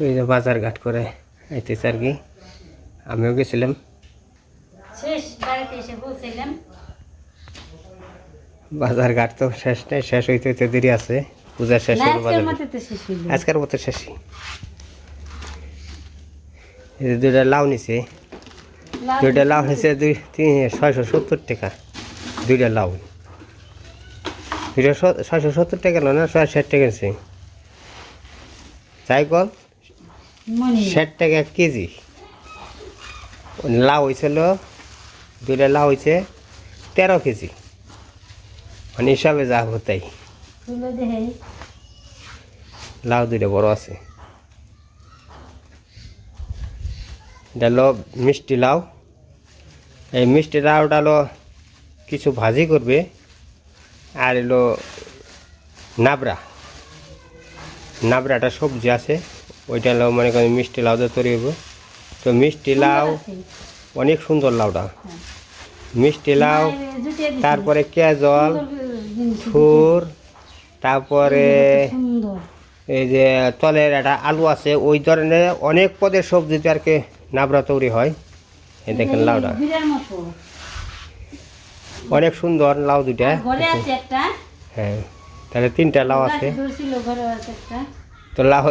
তো এই যে বাজার ঘাট করে আইতেছে আর কি। আমিও গেছিলাম। বাজার ঘাট তো শেষ নেই শেষ হইতে হইতে দেরি আছে। পূজা শেষ হলো বাজার আজকের মতো শেষই। এই যে দুইটা লাউ নিছে। দুইটা লাউ নিছে। দুই তিন ছয়শো সত্তর টাকা। দুইটা লাউ। দুইটা ছয়শো সত্তর টাকা না না ছয় ষাট টাকা নিছে। যাই কল ষাট টাকা এক কেজি। লাউ হয়েছিল দুইটা লাউ হয়েছে তেরো কেজি। মানে হিসাবে যা হতাই লাউ দুইটা বড় আছে। এটা হলো মিষ্টি লাউ। এই মিষ্টি লাউটা হলো কিছু ভাজি করবে আর এলো নাবড়া। নাবড়াটা সবজি আছে। ওইটা হলো মনে করেন মিষ্টি লাউ দিয়ে তৈরি হবে তো মিষ্টি লাউ অনেক সুন্দর লাউটা। মিষ্টি লাউ তারপরে কেজল ফুর তারপরে এই যে তলের একটা আলু আছে ওই ধরনের অনেক পদের সবজিতে আর কি নাবড়া তৈরি হয়। এই দেখেন লাউটা। অনেক সুন্দর লাউ একটা। হ্যাঁ তাহলে তিনটা লাউ আছে। তো লাউ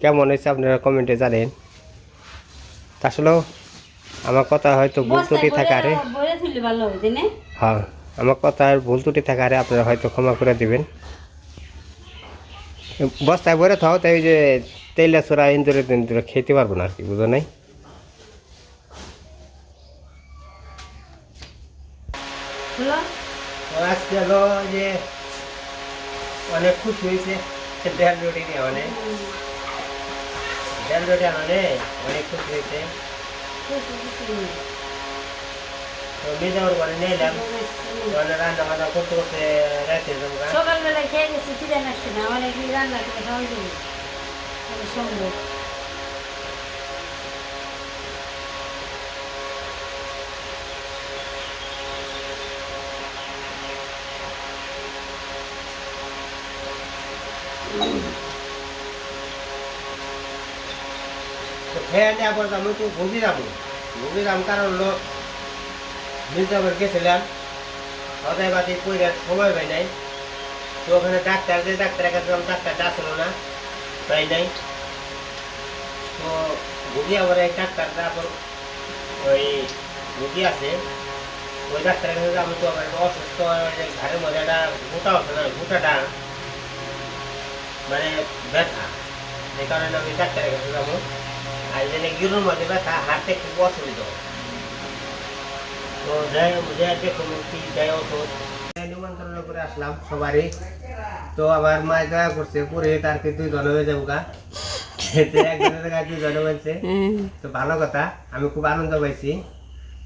কেমন হয়েছে আপনারা কমেন্টে জানেন। তা আসলেও আমার কথা হয়তো ভুল ত্রুটি থাকে আরে। বলে তুলি ভালো হইতে না? হ্যাঁ আমার কথা আর ভুল ত্রুটি থাকে আরে আপনারা হয়তো ক্ষমা করে দিবেন। বস্তায় ভরে থাও তাই ওই যে তেলা চোরা ইন্দুরে ইন্দুরে খেতে পারব না আর কি বুঝো নাই? আজকে যে অনেক খুশি হয়েছে। দেড় রুটি নিয়ে অনেক। ডাল রুটি আনে অনেক খুশি হয়েছে। তো মেজাওয়ার ঘরে নিয়ে এলাম। ওখানে রান্না বান্না করতে করতে রাতে সকালবেলা খেয়ে গেছি, খিদে লাগছে না। অনেক রান্না করে খাওয়া তো খেয়ে নেওয়ার পর আমি যাব ঘুমি যাম কারণ হলো মির্জাপুর গেছিলাম। বাতি কইরা সময় পাই নাই। তো ওখানে ডাক্তার যে ডাক্তারের কাছে গেলাম, ডাক্তারটা আসলো না পাই নাই। তো ভুগি আবার এই ডাক্তারটা তারপর ওই ভুগি আছে ওই ডাক্তারের কাছে আমি তো আবার অসুস্থ ঘাড়ের মধ্যে একটা গোটা আছে না গোটাটা মানে ব্যথা। এই কারণে আমি ডাক্তারের কাছে যাব। আর যেন গিরুর মধ্যে ব্যথা হাঁটতে খুব অসুবিধা তো যাই যাই দেখুন কি যাই ওষুধ নিমন্ত্রণ করে আসলাম সবারই তো আবার মা দয়া করছে পরে তার হয়ে যাব গা তো ভালো কথা আমি খুব আনন্দ পাইছি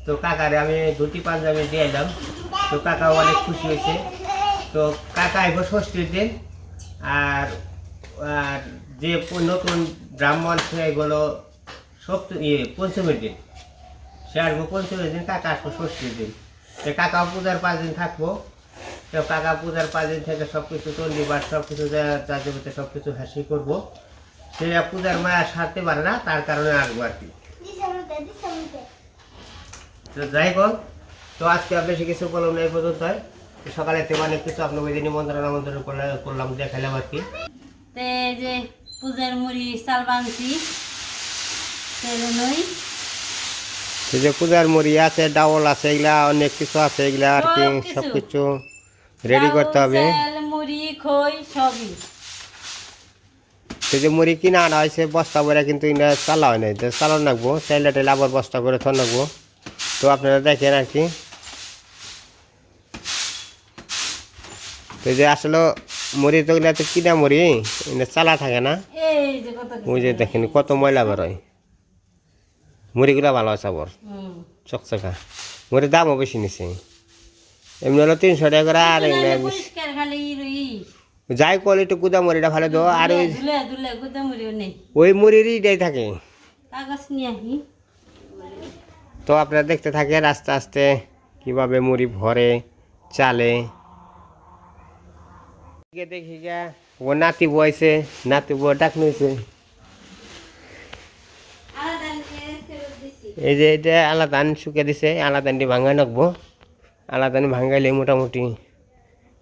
তো কাকারে আমি দুটি পাঞ্জাবি দিয়ে এলাম তো কাকা অনেক খুশি হয়েছে তো কাকা আইব ষষ্ঠীর দিন আর আর যে নতুন ব্রাহ্মণ সে এগুলো সপ্ত ইয়ে পঞ্চমীর দিন। সে আসব পঞ্চমীর দিন কাকা আসব ষষ্ঠীর দিন। তো কাকা পূজার পাঁচ দিন থাকব। তো কাকা পূজার পাঁচ দিন থেকে সব কিছু চণ্ডীবার সব কিছু যা সব কিছু হাসি করব। সে পূজার মায়া সারতে পারে না তার কারণে আসব আর কি। তো যাই বল তো আজকে আর বেশি কিছু বললাম না এই পর্যন্ত সকালে থেকে অনেক কিছু আপনার ওই দিন নিমন্ত্রণ আমন্ত্রণ করলে- করলাম দেখাইলাম আর কি। যে পূজার মুড়ি চাল বানছি। এই যে পূজার মুড়ি আছে ডাউল আছে এগুলা অনেক কিছু আছে এগুলা আর কি সব কিছু। রেডি করতে হবে। মুড়ি খই সবই। সেই যে মুড়ি কিনা আনা হয়েছে বস্তা করে কিন্তু এটা চালা হয় নাই। তো চালান রাখব চাইলে টাইলে আবার বস্তা করে থন রাখব তো আপনারা দেখেন আর কি। তো যে আসলে মুড়ি তো এগুলা তো কিনা মুড়ি এটা চালা থাকে না। ওই যে দেখেন কত ময়লা বেরোয় মুড়িগুলো ভালো আছে আবার। হুম। চকচকা। মুড়ির দামও বেশি নিছে। এমনি হলো তিনশো টাকা করে আর। যাই কোয়ালিটি কুদা মুড়িটা ভালো দেবো আর ওই গুদা মুড়িরই দেয় থাকে। তো আপনারা দেখতে থাকেন আস্তে আস্তে কীভাবে মুড়ি ভরে চালে। দেখি গা ও নাতি বয়সে নাতি বউ ডাক নিয়েছে এই যে এটা আলাদান শুকে দিছে, আলাদানটি ভাঙাই রাখব আলাদানি ভাঙাইলে মোটামুটি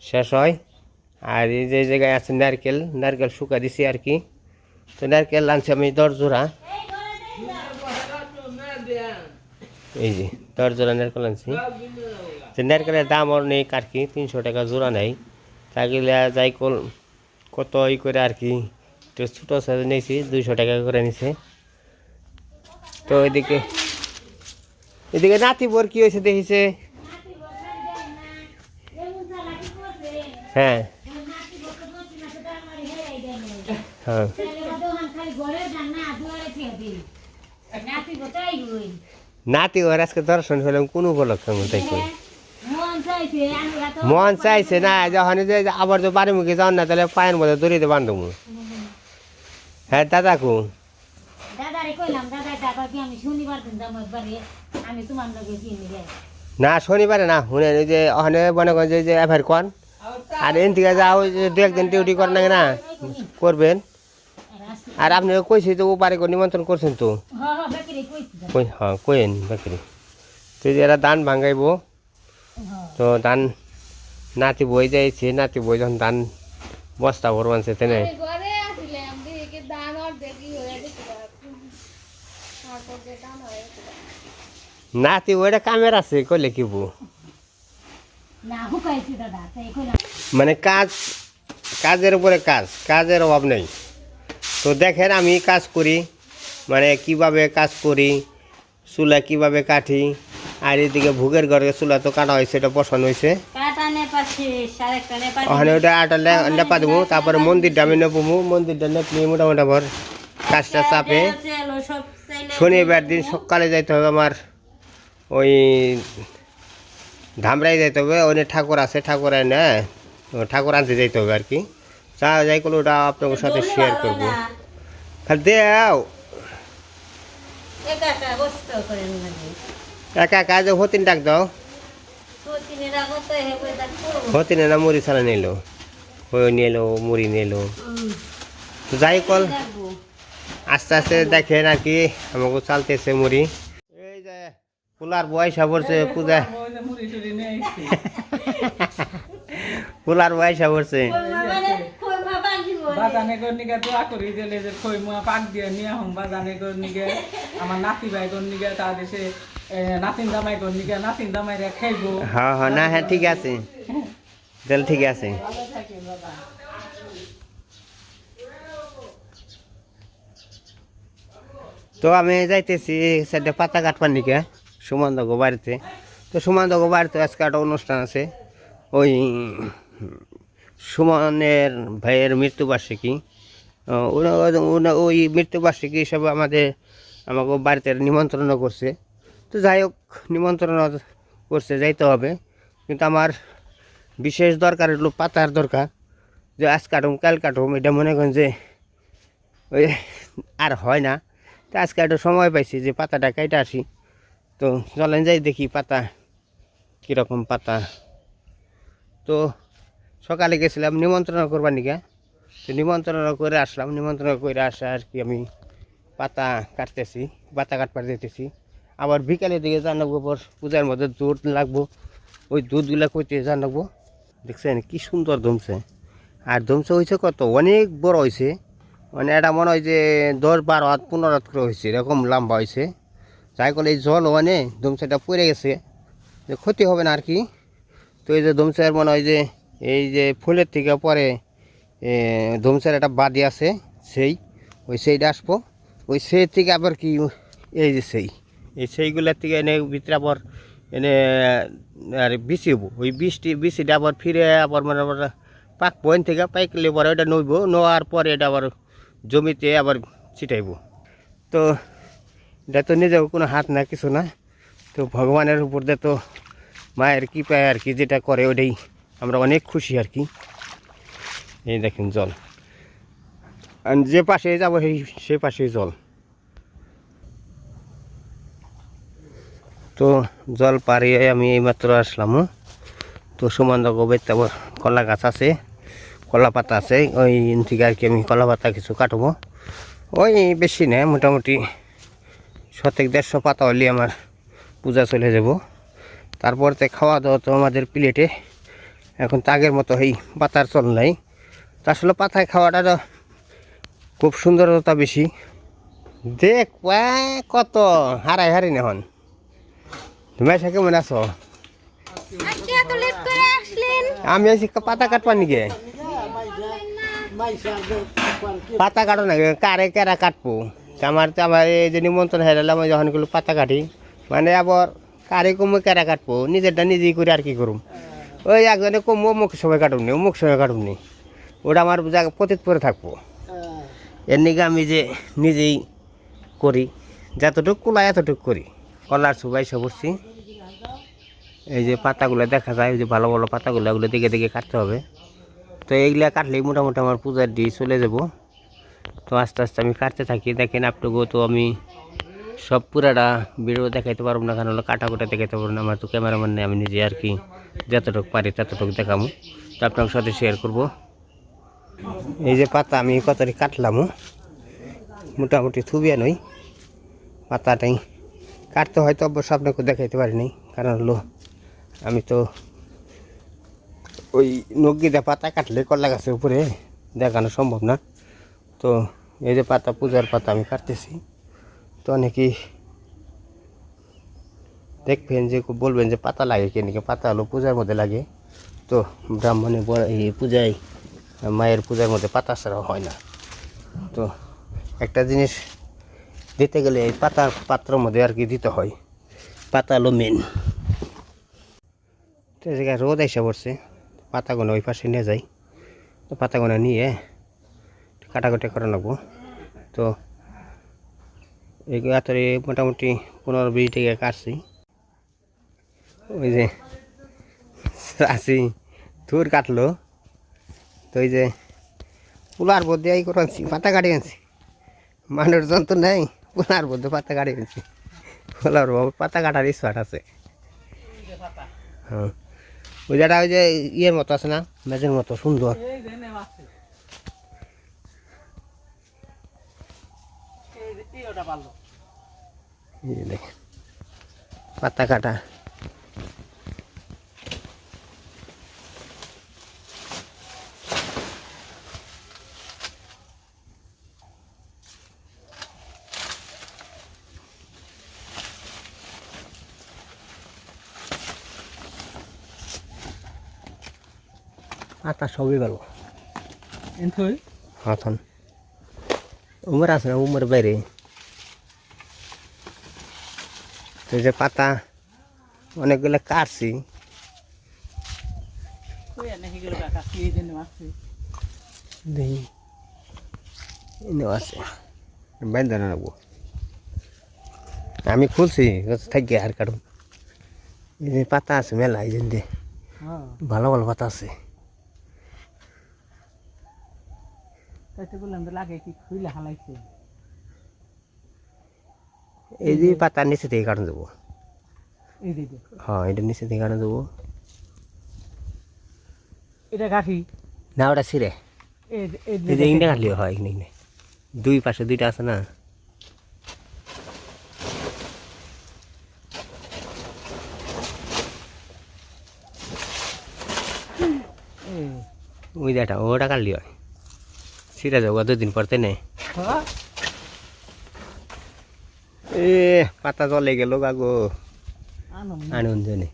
শেষ হয়। আর এই যে জায়গায় আছে নারকেল নারকেল শুকা দিছি আর কি। তো নারকেল আনছি আমি দশ জোড়া এই যে দশ জোড়া নারকেল আনছি। তো নারকেলের দাম নেই আর কি, তিনশো টাকা জোড়া নেই। তাগিলে যাই কল, কত ই করে আর কি তো ছোটো সাইজ নিয়েছি, দুইশো টাকা করে নিছে। তো এদিকে এদিকে নাতি বোর কি হয়েছে দেখিছে? হ্যাঁ। হ্যাঁ। নাতি ওর আজকে দর্শন হলাম কোন উপলক্ষে কই? মন চাইছে না, যখন যে আবার তো বাড়ি মুখে যাও না, তাহলে পায়ের মধ্যে দড়িতে বান্ধব হ্যাঁ দাদা কু। দাদারে কইলাম দাদা টাকা কি আমি শনিবার দিন যাব একবারে। আমি তোমার লগে কিনে যাই। না শনিবারে না শুনে ওই যে ওখানে মনে করেন যে এফআইআর কন। আর এন থেকে যাও দু একদিন ডিউটি করেন না? করবেন। আর আপনি কইছি তো ও বাড়ি করে নিমন্ত্রণ করছেন তো। কই হ্যাঁ কইন বাকরি। তো যে এরা ধান ভাঙাইব। তো ধান নাতি বই যাইছে নাতি বই যখন ধান বস্তা ভরবানছে তেনে আমি ঘরে আসছিলাম দিকে দান অর্ধেক ই হয়ে গেছিল অর্ধেক দান হয়ে গেছিল নাতি ওইটা কামের আছে কইলে কি বু মানে কাজ কাজের উপরে কাজ কাজের অভাব নেই। তো দেখেন আমি কাজ করি মানে কীভাবে কাজ করি চুলা কীভাবে কাটি আর এদিকে ভুগের ঘরে চুলা তো কাটা হয়েছে এটা বসানো হয়েছে। ওখানে ওটা আটা নেপা দেবো তারপরে মন্দিরটা আমি নেব মন্দিরটা নেপলি মোটামুটি আবার কাজটা চাপে। শনিবার দিন সকালে যাইতে হবে আমার। ওই ধামরাই যাইতে হবে ওই ঠাকুর আছে ঠাকুর ও ঠাকুর আনতে যাইতে হবে আর কি। চা যাই করলে ওটা আপনাদের সাথে শেয়ার করব। খালি দেও। একা একা যে হতিন ডাক দাও। হতিনে না মুড়ি ছাড়া নিল। ওই নিয়ে এলো মুড়ি তো যাই কল আস্তে আস্তে দেখেন আর কি আমাকে চালতেছে মুড়ি। যে কুলার বয়সা পড়ছে পূজা কুলার বয়সা পড়ছে কই বাজানে কর নিগে দোয়া করি দিলে যে খই মুয়া পাক দিয়ে নিয়ে হম বাজানে কর নিগে। আমার নাতি ভাই কর নিগে তার দেশে নাতিন জামাই কর নিগে নাতিন জামাই রে খাইবো। হ্যাঁ হ্যাঁ না হ্যাঁ ঠিক আছে। তাহলে ঠিক আছে। তো আমি যাইতেছি সেটা পাতা কাটবার নিকে। সুমন্ত বাড়িতে তো সুমন্ত বাড়িতে আজকে একটা অনুষ্ঠান আছে। ওই সুমনের ভাইয়ের মৃত্যুবার্ষিকী। ওই মৃত্যুবার্ষিকী হিসাবে আমাদের, আমাকে বাড়িতে নিমন্ত্রণ করছে। তো যাই হোক, নিমন্ত্রণ করছে, যাইতে হবে। কিন্তু আমার বিশেষ দরকার হলো পাতার দরকার। যে আজ কাটুম, কাল কাটুম, এটা মনে করেন যে ওই আর হয় না। তো আজকে একটু সময় পাইছি যে পাতাটা কেটে আসি। তো চলেন যাই দেখি পাতা, কীরকম পাতা। তো সকালে গেছিলাম নিমন্ত্রণ করবার নিকা তো নিমন্ত্রণ করে আসলাম, নিমন্ত্রণ করে আসা আর কি আমি পাতা কাটতেছি, পাতা কাটবার যেতেছি আবার বিকালের দিকে জানাব পর পূজার মধ্যে দুধ লাগবো, ওই দুধগুলো কইতে জানাব দেখছেন কি সুন্দর ধমছে। আর ধমছে হয়েছে কত? অনেক বড় হয়েছে মানে এটা মনে হয় যে দশ বারো হাত, পনেরো হাত করে হয়েছে এরকম লম্বা হয়েছে যাই করলে এই জল মানে ধমসাটা পড়ে গেছে। যে ক্ষতি হবে না আর কি। তো এই যে ধমসার মনে হয় যে, এই যে ফুলের থেকে পরে ধমসার একটা বাদি আছে, সেই, ওই সেইটা আসব। ওই সেই থেকে আবার কি, এই যে সেই, এই সেইগুলোর থেকে এনে ভিতরে আবার এনে, আর বিছিব। ওই বৃষ্টি, বৃষ্টিটা আবার ফিরে আবার মানে আবার পাক বইন থেকে পাইকলে পরে ওটা নইব, নেওয়ার পরে এটা আবার জমিতে আবার ছিটাইব। তো এটা তো নিজেও কোনো হাত না, কিছু না। তো ভগবানের উপর দিয়ে তো মায়ের কী পায় আর কি যেটা করে ওটাই আমরা অনেক খুশি আর কি। এই দেখেন জল। যে পাশে যাব, সেই, সে পাশেই জল। তো জল পাড়িয়ে আমি এইমাত্র আসলাম তো সুমন্দ গোবের তারপর কলা গাছ আছে, কলা পাতা আছে, ওই থেকে আর কি আমি কলা পাতা কিছু কাটবো। ওই বেশি না, মোটামুটি শতেক দেড়শো পাতা হলে আমার পূজা চলে যাব। তারপর তো খাওয়া দাওয়া তো আমাদের প্লেটে। এখন তো আগের মতো এই পাতার চল নাই। তা আসলে পাতায় খাওয়াটা তো খুব সুন্দরতা বেশি। দেখ ওয়া, কত হারাই হারি এখন। তুমি এসে কেমন আছো? আজকে এত লেট করে আসলেন। আমি আছি পাতা কাটবা নাকি পাতা কাটো নাকি কারে কেরা কাটবো? আমার তো আমার এই যে নিমন্ত্রণ হেরালাম আমি যখনগুলো পাতা কাটি মানে আবার কারে কমে কেরা কাটবো, নিজেরটা নিজেই করে আর কি করুম। ওই একজনে কম অমুক সময় কাটুম নি অমুক সময় কাটুম নি। ওটা আমার জায়গা পতিত পরে থাকব। এর নিকে আমি যে নিজেই করি, যতটুক কুলা এতটুক করি। কলার সবাই সে বসছি এই যে পাতাগুলো দেখা যায়, ওই যে ভালো ভালো পাতাগুলো, ওগুলো দিকে দিকে কাটতে হবে। তো এইগুলা কাটলেই মোটামুটি আমার পূজার দিয়ে চলে যাব। তো আস্তে আস্তে আমি কাটতে থাকি। দেখেন আপনাকেও তো আমি সব পুরাটা ভিডিও দেখাইতে পারব না, কারণ হলো কাটা কুটা দেখাইতে পারব না। আমার তো ক্যামেরাম্যান নেই, আমি নিজে আর কি যতটুকু পারি ততটুকু দেখাবো তো আপনার সাথে শেয়ার করব। এই যে পাতা আমি কতটি কাটলামও মোটামুটি থুবিয়া নই। পাতাটাই কাটতে হয়তো অবশ্য আপনাকে দেখাইতে পারিনি কারণ হলো আমি তো ওই নগিদা পাতা কাটলে কলা গাছের উপরে দেখানো সম্ভব না। তো এই যে পাতা, পূজার পাতা আমি কাটতেছি। তো অনেকেই দেখবেন যে, বলবেন যে পাতা লাগে কেন কি পাতা হলো পূজার মধ্যে লাগে। তো ব্রাহ্মণে এই পূজায়, মায়ের পূজার মধ্যে পাতা ছাড়া হয় না। তো একটা জিনিস দিতে গেলে এই পাতার পাত্রের মধ্যে আর কি দিতে হয়। পাতা হলো মেন তো জায়গায় রোদ এসে পড়ছে। পাতাগুলো ওই পাশে নিয়ে যাই। তো পাতাগুলো নিয়ে কাটাকুটি করে নেব। তো এই মোটামুটি পনেরো বিশ টাকা কাটছি। ওই যে আসি থুর কাটলো। তো ওই যে পুলার মধ্যে এই করে আনছি পাতা কাটি আনছি। মানুষজন তো নেই, পুলার মধ্যে পাতা কাটি আনছি। পুলার পাতা কাটার স্পাট আছে। হ্যাঁ। ওই যেটা ওই যে ইয়ের মতো আছে না মেজের মতো, সুন্দর এই যে নেম আছে এই যে এই ওটা পারল এই যে দেখেন পাতা কাটা। পাতা সবই এনথই? হাতন উমর আছে না উমর বাইরে তো এই যে পাতা অনেকগুলো কাটছি। আছে? আমি খুলছি থাকি আর কাটুন। এই যে পাতা আছে মেলা এই যে হ্যাঁ। ভালো ভালো পাতা আছে। তাইতে বললাম লাগে কি খুইলে হালাইছে? এই যে পাতা নিচে থেকে কাটুন দিকে হ্যাঁ এটা নিচে থেকে কাটুন দেবো এটা কাঠি না ওটা ছিঁড়ে এই যে- ইন্ডা কাটলেও হয় এখানে এখানে দুই পাশে দুইটা আছে না ওই যেটা ওটা কাটলি হয় ছিঁড়ে যাব দুদিন পরতে নেই হ্যাঁ এ পাতা জলে গেল গাগো আনো আনুন জনে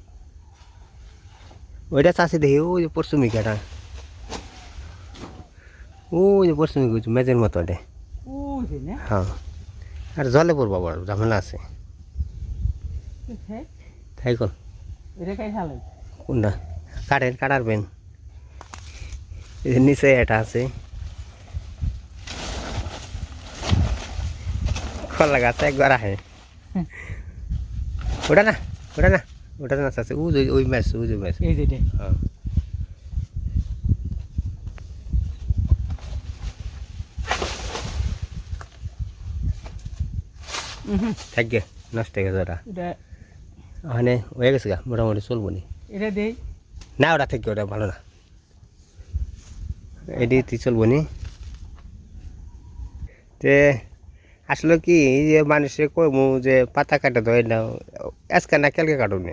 ওইটা চাষি দেখি ওই যে পরশুমিকাটা ওই যে পরশুমিক মেজের মতো ওটা হ্যাঁ। আর জলে পড়ব বড় ঝামেলা আছে। তাই হালাই কোনটা? কাটেন কাটারবেন এই নিচে এটা আছে। কলা গাছ একবার আহে। ওটা না ওটা না ওটা না আছে ওই যে- ওই ম্যাচ ওই যে ম্যাচ এই যে হ্যাঁ। থাকবে নষ্ট হয়ে গেছে ওটা। ওখানে হয়ে গেছে গা মোটামুটি চলবো নি। এটা দেই না ওটা থাকবে ওটা ভালো না। এটি তুই চলবো নি। তে আসলে কি এই যে মানুষে কইমু যে পাতা কাটা দেয় না আজকে না কালকে কাটুন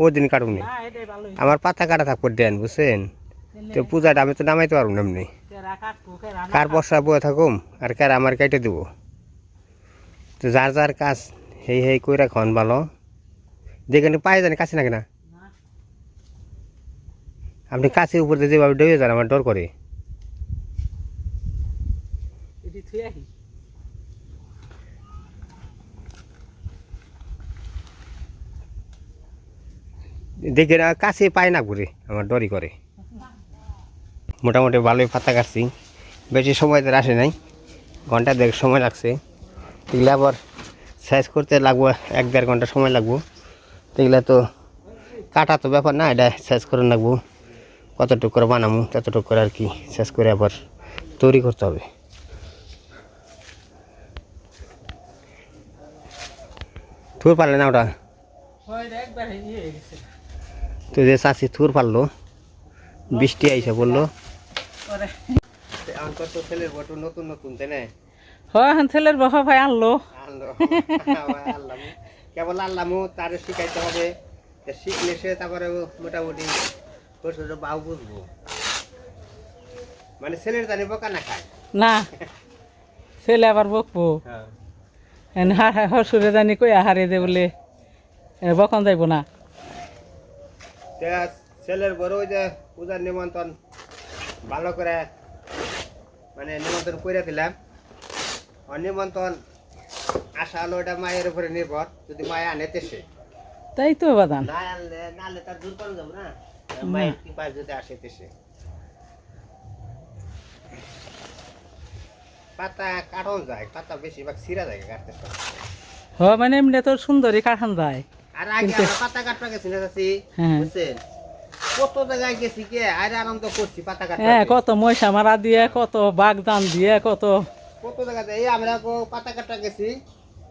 ও দিন কাটুন আমার পাতা কাটা থাকব দেন বুঝছেন? তো পূজাটা আমি তো নামাইতে পারব না এমনি। কেরা বর্ষা বয়ে থাকুম আর কার আমার কেটে দেব। তো যার যার কাজ হেই হেই কইরা খন ভালো। দেখে পাই জানি কাছে নাকি না? আপনি কাছে উপর দিয়ে যেভাবে ডেবে যান আমার ডর করে এটি থুই আহি দেখে না, কাছে পায় না ঘুরে, আমার ডরি করে। মোটামুটি ভালোই পাতা কাটছি। বেশি সময় তো আসে নাই। ঘণ্টা দেড় সময় লাগছে। এগুলো আবার সাইজ করতে লাগবো, এক দেড় ঘণ্টা সময় লাগবো। এগুলো তো কাটা তো ব্যাপার না, এটা সাইজ করে লাগবো কতটুকু করে বানাবো, ততটুকু করে আর কি সাইজ করে আবার তৈরি করতে হবে। থুর পারলে না ওটা? তো যে চাষি থুর পারল বৃষ্টি আইসা বলল নতুন নতুন তাই না? হয় এখন ছেলের বাবা ভাই আনলো। আনলো। কেবল আনলামও তার শিখাইতে হবে। শিখলে সে তারপরে মোটামুটি বাউ বুঝব। মানে ছেলের জানি বোকা না খায়? না ছেলে আবার বকবো। হ্যাঁ। হসুরে জানি কই দে বলে বকন যাইব না। ছেলের বড় যে পূজার নিমন্ত্রণ ভালো করে মানে নিমন্ত্রণ করে দিলাম। নিমন্ত্রণ আশা হলো ওটা মায়ের উপরে নির্ভর যদি মায়ে তাই তো না আনলে না আনলে তার দূর করে যাব না। মায়ের যদি পাতা কাটন যায় পাতা বেশিরভাগ ছিঁড়া যায় কাটতে। হ মানে এমনি তোর সুন্দরী কাঠান যায়। আর আগে আমরা পাতা কাটতে গেছি না হ্যাঁ। বুঝছেন? কত জায়গায় গেছি কে আর আনন্দ করছি পাতা হ্যাঁ কত মারা দিয়ে কত বাগদান দিয়ে কত কত জায়গাতে এই আমরা পাতা কাটা গেছি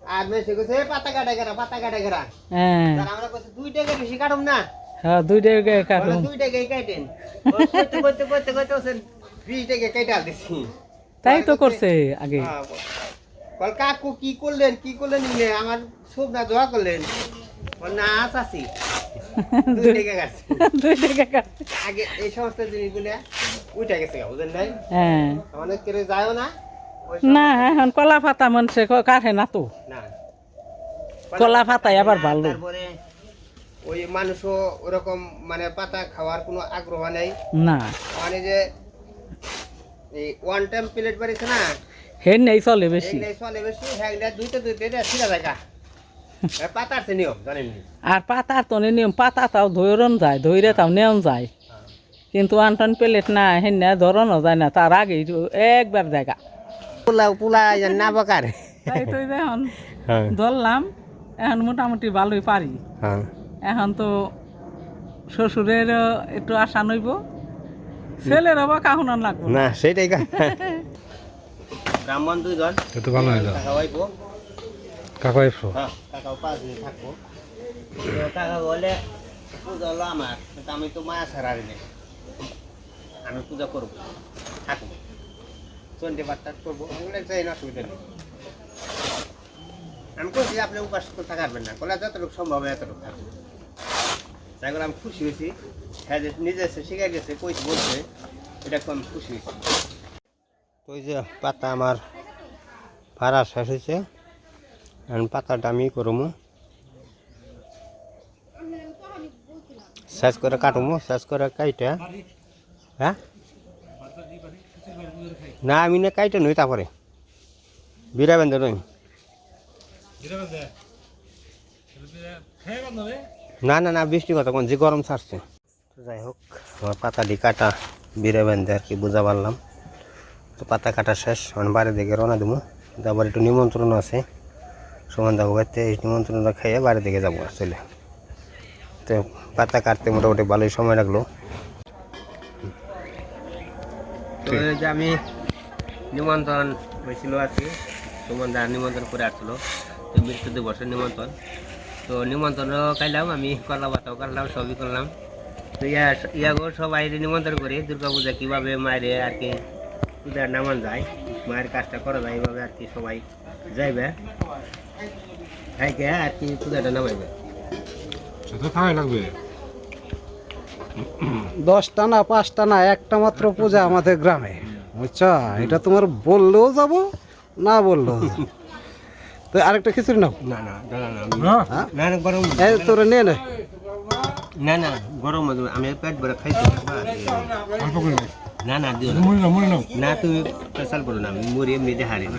আর মেসে গেছে পাতা কাটা গেরা পাতা কাটা গেরা। হ্যাঁ। আমরা কইছি দুই টাকা বেশি কাটুম না। হ্যাঁ দুই টাকা দুই কাটেন দিছি। তাই তো করছে আগে। কাকু কি করলেন কি করলেন আমার সব না দোয়া করলেন। না আছি দুই টাকা কাটছি। দুই টাকা কাটছে। আগে এই সমস্ত জিনিসগুলো উঠে গেছে নাই? হ্যাঁ। অনেক যায়ও না না এখন কলা পাতা মানুষে ক- কাটে না তো। না। কলা পাতাই আবার ভালো তারপরে ওই মানুষও ওরকম মানে পাতা খাওয়ার কোনো আগ্রহ নেই। না। মানে যে এই ওয়ান টাইম প্লেট বাড়িছে না? হে নেই চলে বেশি। এইগুলাই চলে বেশি হ্যাঁ দুইটা দুইটা ছিঁড়া জায়গা আর পাতার তো নিয়ম পাতা তাও ধৈরন যায় ধৈরে তাও নেওন যায়। কিন্তু আনটন প্লেট না হেন ধরনও যায় না তার আগে একবার জায়গা। পোলা পোলা না বকার। তাই তো এখন হ্যাঁ। ধরলাম এখন মোটামুটি ভালোই পারি। হ্যাঁ। এখন তো শ্বশুরের একটু আশা নইব ছেলের আবার কাহুন লাগবো। না সেটাই ব্রাহ্মণ দুইজন। তো ভালো হয়ে কাকা এসো। হ্যাঁ টাকাও পাঁচ দিন থাকব টাকা বলে, পূজা হলো আমার, কিন্তু আমি তো মায়া ছাড়ারি নেই। আমি পূজা করব, থাকব। চন্ডী বার্তা করব ওগুলো চাই না অসুবিধা নেই আমি বলছি আপনি উপাস করে থাকাবেন না। বলে যতটুকু সম্ভব এতটুকু থাকব। তাই করে আমি খুশি হয়েছি। হ্যাঁ যে নিজে এসে শিখে গেছে কইছে, বলছে, এটা আমি খুশি হয়েছি। ওই যে পাতা আমার ভাড়া শেষ হয়েছে। এখন পাতাটা আমি করব। শেষ করে কাটবো শেষ করে কাইটা। হ্যাঁ? না আমি না কাইটা নই তারপরে। বিরা বেঁধে নই। না না না বৃষ্টি কথা কোন যে গরম ছাড়ছে। তো যাই হোক আমার পাতা ডি কাটা বিরে বেঁধে আর কি বুঝা পারলাম। তো পাতা কাটা শেষ এখন বাড়ি দিকে রওনা দেবো। তারপর একটু নিমন্ত্রণ আছে। সমান দাবো খাইতে এই নিমন্ত্রণটা খেয়ে বাড়ি দিকে যাব, আসলে। তো পাতা কাটতে মোটামুটি ভালোই সময় লাগল। আমি নিমন্ত্রণ হয়েছিল আর কি, সুমন দা নিমন্ত্রণ করে আসছিল তো মৃত্যু দিবসের নিমন্ত্রণ। তো নিমন্ত্রণ খাইলাম আমি কলা পাতাও কাটলাম সবই করলাম। তো ইয়া ইয়াগো সবাই নিমন্ত্রণ করে, দুর্গা পূজা কীভাবে মায়ের আর কি পূজার নামান যায়, মায়ের কাজটা করা যায়, এইভাবে আর কি সবাই যাইবে। খাইকে আর কি পূজাটা নামাইবে সেটা খাওয়াই লাগবে। দশটা না পাঁচটা না একটা মাত্র পূজা আমাদের গ্রামে। বুঝছা? এটা তোমার বললেও যাব না বললেও যাব। তো আরেকটা খিচুড়ি নাও। না না না না? হ্যাঁ? না না গরম তোরা নিয়ে নে। না না গরম আমি পেট ভরে অল্প করে নে। না না দিও না। মুড়ি নাও মুড়ি নাও। না তুমি স্পেশাল করো না মুড়ি এমনিতে হারি না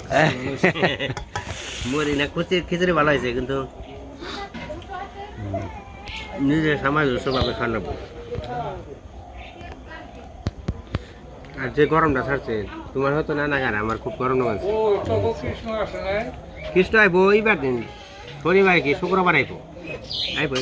মুড়ি না কুচি খিচুড়ি ভালো হয়েছে কিন্তু নিজের সামাজিকভাবে খাওয়াবো আর যে গরমটা ছাড়ছে তোমার হয়তো না না গান আমার খুব গরম লাগছে। কৃষ্ণ আইব এইবার দিন। শনিবার কি শুক্রবার আইব আইব।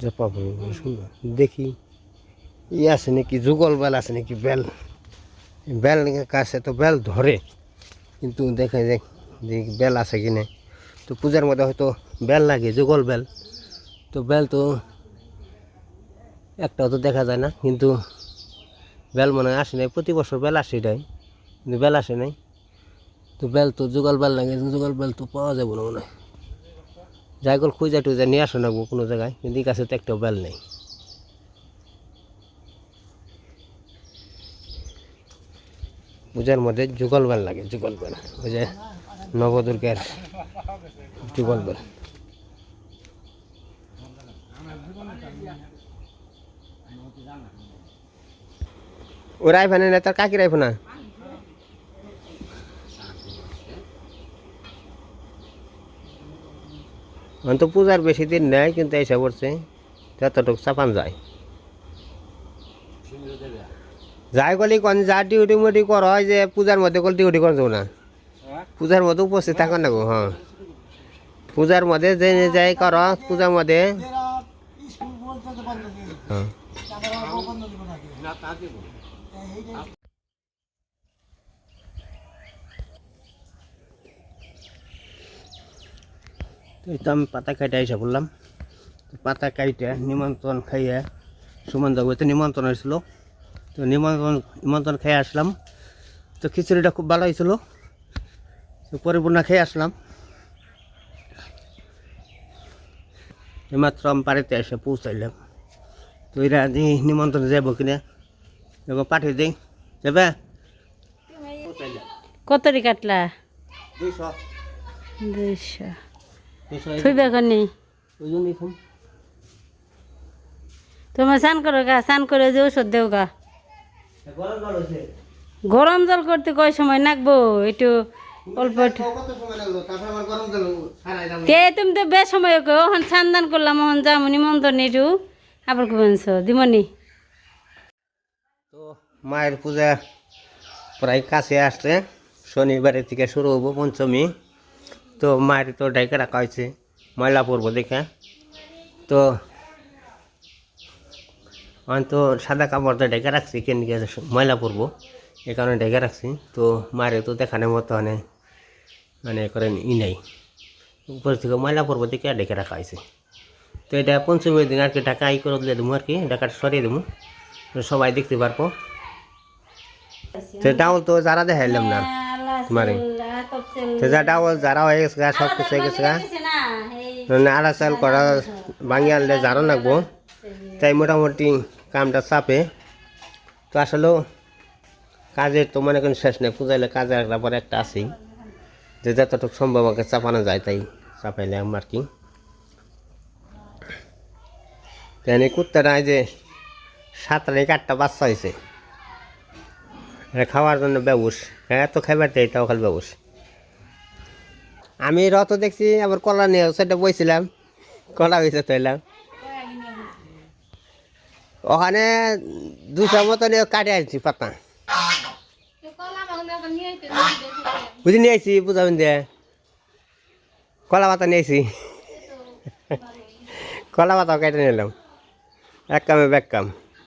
যে পাবো দেখি। ই আছে নাকি, যুগল বেল আছে নাকি, বেল। বেল কাছে তো বেল ধরে। কিন্তু দেখা যে বেল আছে কি না তো পূজার মধ্যে হয়তো বেল লাগে, যুগল বেল। তো বেল তো একটাও তো দেখা যায় না। কিন্তু বেল মনে হয় আসে নাই। প্রতি বছর বেল আসে এটাই। কিন্তু বেল আসে নাই। তো বেল তো যুগল বেল লাগে, যুগল বেল তো পাওয়া যাবে না মনে হয়। যাই গল খুঁজে টুজে নিয়ে আসো না কোনো জায়গায় কিন্তু কাছে তো একটাও বেল নেই। পূজার মধ্যে যুগল বেল লাগে, যুগল বেল, ওই যে নবদুর্গের যুগল বেল। ও রাইফানে না তার কাকি রাইফানা এখন তো পূজার বেশি দিন নেই, কিন্তু এসে পড়ছে। যতটুকু চাপান যায়। যাই গলি কন, যা ডিউটি মুটি কর হয় যে পূজার মধ্যে কল ডিউটি করে না। পূজার মধ্যে উপস্থিত থাকো না হ্যাঁ। পূজার মধ্যে যে যাই কর, পূজার মধ্যে। হ্যাঁ। তো এই তো আমি পাতা কাইটে এসে বললাম। পাতা কাইটে নিমন্ত্রণ খাইয়ে সুমন জগতে নিমন্ত্রণ হয়েছিল তো নিমন্ত্রণ নিমন্ত্রণ খেয়ে আসলাম। তো খিচুড়িটা খুব ভালো হয়েছিল তো পরিপূর্ণ খেয়ে আসলাম। এইমাত্র আমি বাড়িতে এসে পৌঁছাইলাম। তো এরা যে নিমন্ত্রণ যাব কিনা এবার পাঠিয়ে দিই। যাবে? কতরি কাটলা? দুইশো। দুইশো। থুইবে কনি তোমার স্নান করো গা স্নান করে যে ওষুধ দেও গা। গরম জল করতে কয় সময় নাকবো? একটু অল্প তে তুমি তো বেশ সময় কো ওখান সান্দান করলাম ওখান যাব নিমন্ত্রণ একটু। আবার কুবেনছ দিমনি। তো মায়ের পূজা প্রায় কাছে আসছে। শনিবারের থেকে শুরু হব পঞ্চমী। তো মায়ের তো ডাইকে রাখা হয়েছে, ময়লা পরবো দেখে। তো আমি তো সাদা কাপড় তো ডেকে রাখছি, কেন ময়লা পরবো এই কারণে ডেকে রাখছি। তো মায়ের তো দেখানোর মতো মানে মানে করেন ই নাই। উপর থেকে ময়লা পরবো দেখে ডেকে রাখা হয়েছে। তো এটা পঞ্চমীর দিন আর কি ঢাকা ই করে দিলে দেবো আর কি ঢাকাটা সরিয়ে দেবো সবাই দেখতে পারব। তো ডাউল তো যারা দেখাইলাম না, মারে। তো যা ডাউল যারা হয়ে গেছে গা, সব কিছু হয়ে গেছে গা। আড়া চাল করা ভাঙি আনলে যারও লাগবো। তাই মোটামুটি কামটা চাপে। তো আসলেও কাজের তো মনে করেন শেষ নেই পূজাইলে কাজের একটা পরে একটা আছেই। যে যতটুকু সম্ভব আমাকে চাপানো যায় তাই চাপাইলে আমার কি। তেনে কুত্তাটা এই যে সাতটা নাকি আটটা বাচ্চা হয়েছে খাওয়ার জন্য ব্যবস হ্যাঁ তো খাইবার দেয় তাও খালি ব্যবস আমি রত দেখছি, আবার কলা নিয়ে সেটা বইছিলাম। কলা হয়েছে তৈলাম ওখানে দুশো মতো নিয়ে কাটে আনছি পাতা। বুঝি নিয়ে আইছি, বুঝাবেন দিয়ে কলা পাতা নিয়ে আইছি। কলা পাতাও কেটে নিলাম। এক কামে ব্যাক কাম।